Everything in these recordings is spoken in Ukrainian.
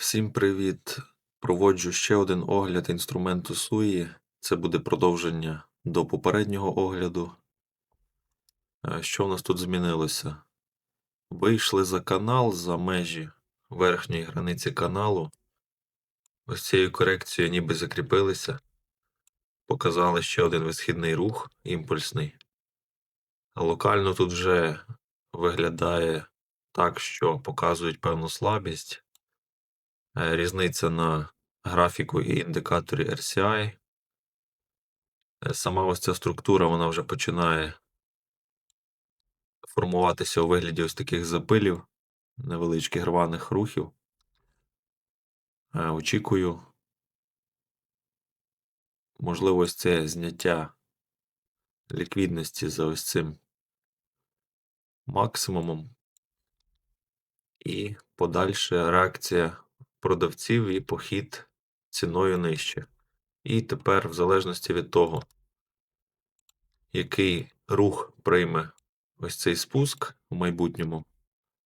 Всім привіт! Проводжу ще один огляд інструменту SUI. Це буде продовження до попереднього огляду. Е, Що в нас тут змінилося? Вийшли за канал, за межі верхньої границі каналу. Ось цією корекцією ніби закріпилися. Показали ще один висхідний рух імпульсний. А Локально тут вже виглядає так, що показують певну слабість. Е, Різниця на графіку і індикаторі RCI. Е, Сама ось ця структура вона вже починає формуватися у вигляді ось таких запилів, невеличких рваних рухів. Е, Очікую, можливо, ось це зняття ліквідності за ось цим максимумом. І подальша реакція продавців і похід ціною нижче. І тепер, в залежності від того, який рух прийме ось цей спуск в майбутньому,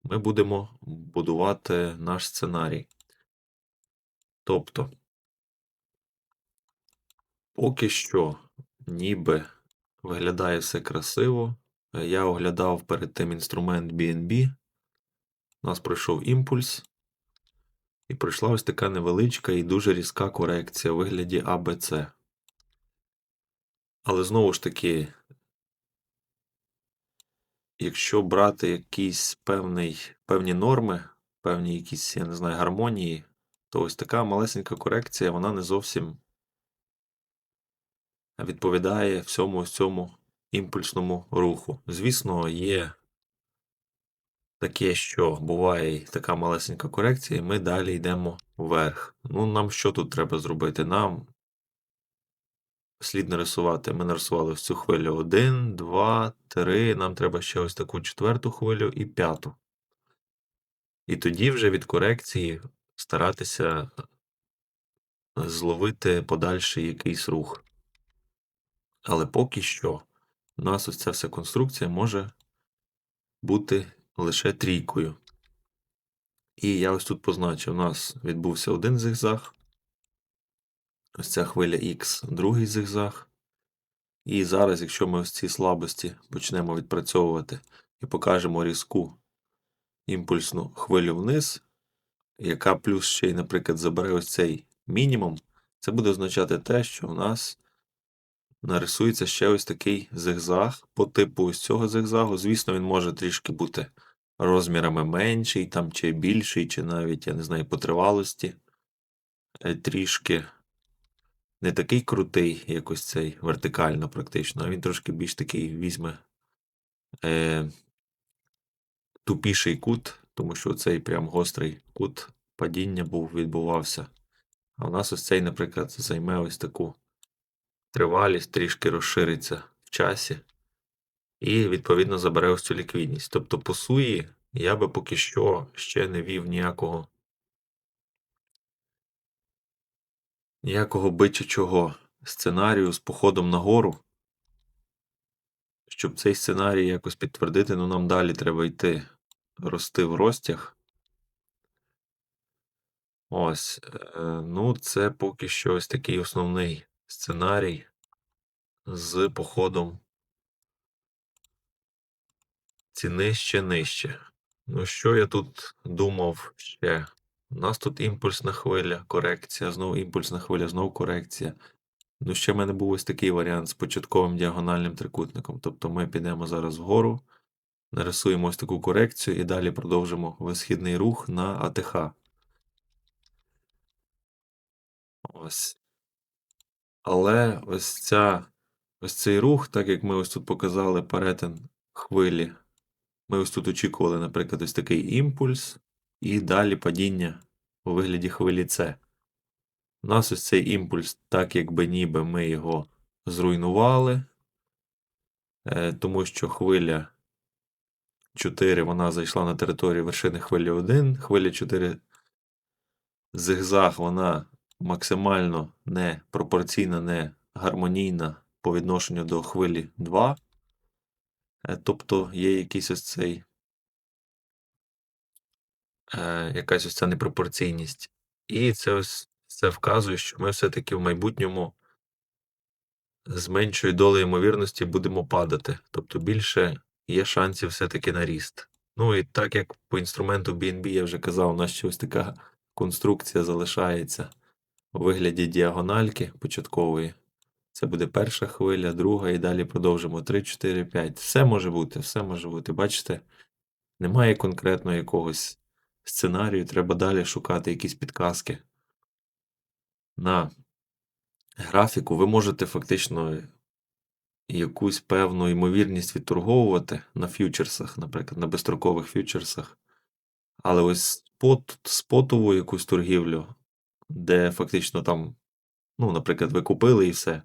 ми будемо будувати наш сценарій. Тобто, поки що, ніби виглядає все красиво. Я оглядав перед тим інструмент BNB. У нас пройшов імпульс. І пройшла ось така невеличка і дуже різка корекція у вигляді ABC. Але знову ж таки, якщо брати якісь певний, певні норми, певні якісь, я не знаю, гармонії, то ось така малесенька корекція, вона не зовсім відповідає всьому цьому імпульсному руху. Звісно, є таке, що буває така малесенька корекція, і ми далі йдемо вверх. Ну, нам що тут треба зробити? Нам слід нарисувати. Ми нарисували ось цю хвилю 1, 2, 3. Нам треба ще ось таку четверту хвилю і п'яту. І тоді вже від корекції старатися зловити подальший якийсь рух. Але поки що у нас ось ця вся конструкція може бути лише трійкою. І я ось тут позначив, у нас відбувся один зигзаг, ось ця хвиля X, другий зигзаг. І зараз, якщо ми ось ці слабості почнемо відпрацьовувати і покажемо різку імпульсну хвилю вниз, яка плюс ще й, наприклад, забере ось цей мінімум, це буде означати те, що в нас нарисується ще ось такий зигзаг по типу ось цього зигзагу. Звісно, він може трішки бути розмірами менший, там, чи більший, чи навіть, я не знаю, по тривалості. Е, Трішки не такий крутий, як ось цей вертикально практично, а він трошки більш такий візьме е, тупіший кут, тому що цей прям гострий кут падіння був, відбувався. А в нас ось цей, наприклад, займе ось таку тривалість, трішки розшириться в часі. І, відповідно, забере ось цю ліквідність. Тобто, по суї, я би поки що ще не вів ніякого ніякого бичачого сценарію з походом нагору. Щоб цей сценарій якось підтвердити, ну нам далі треба йти рости в розтяг. Ось. е, Ну, це поки що ось такий основний сценарій з походом ціни ще нижче. Ну, що я тут думав ще? У нас тут імпульсна хвиля, корекція, знову імпульсна хвиля, знову корекція. Ну, ще в мене був ось такий варіант з початковим діагональним трикутником. Тобто ми підемо зараз вгору, нарисуємо ось таку корекцію і далі продовжимо висхідний рух на АТХ. Ось. Але ось ця, ось цей рух, так як ми ось тут показали перетин хвилі, ми ось тут очікували, наприклад, ось такий імпульс, і далі падіння у вигляді хвилі С. У нас ось цей імпульс, так якби ніби ми його зруйнували, е, тому що хвиля 4 вона зайшла на територію вершини хвилі 1, хвиля 4 зигзаг, вона максимально не пропорційна, не гармонійна по відношенню до хвилі 2. Е, Тобто є якийсь ось цей, е, якась ось ця непропорційність. І це ось це вказує, що ми все-таки в майбутньому з меншою долею ймовірності будемо падати. Тобто більше є шансів все-таки на ріст. Ну і так як по інструменту BNB я вже казав, у нас ще ось така конструкція залишається у вигляді діагональки початкової. Це буде перша хвиля, друга, і далі продовжимо 3, 4, 5. Все може бути, все може бути. Бачите, немає конкретно якогось сценарію, треба далі шукати якісь підказки. На графіку ви можете фактично якусь певну ймовірність відторговувати на фьючерсах, наприклад, на безстрокових фьючерсах. Але ось спот, спотову якусь торгівлю, де фактично там, ну, наприклад, ви купили і все,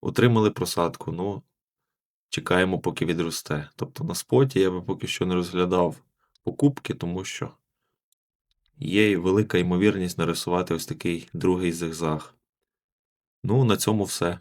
отримали просадку, ну, чекаємо, поки відросте. Тобто на споті я би поки що не розглядав покупки, тому що є велика ймовірність нарисувати ось такий другий зигзаг. Ну, на цьому все.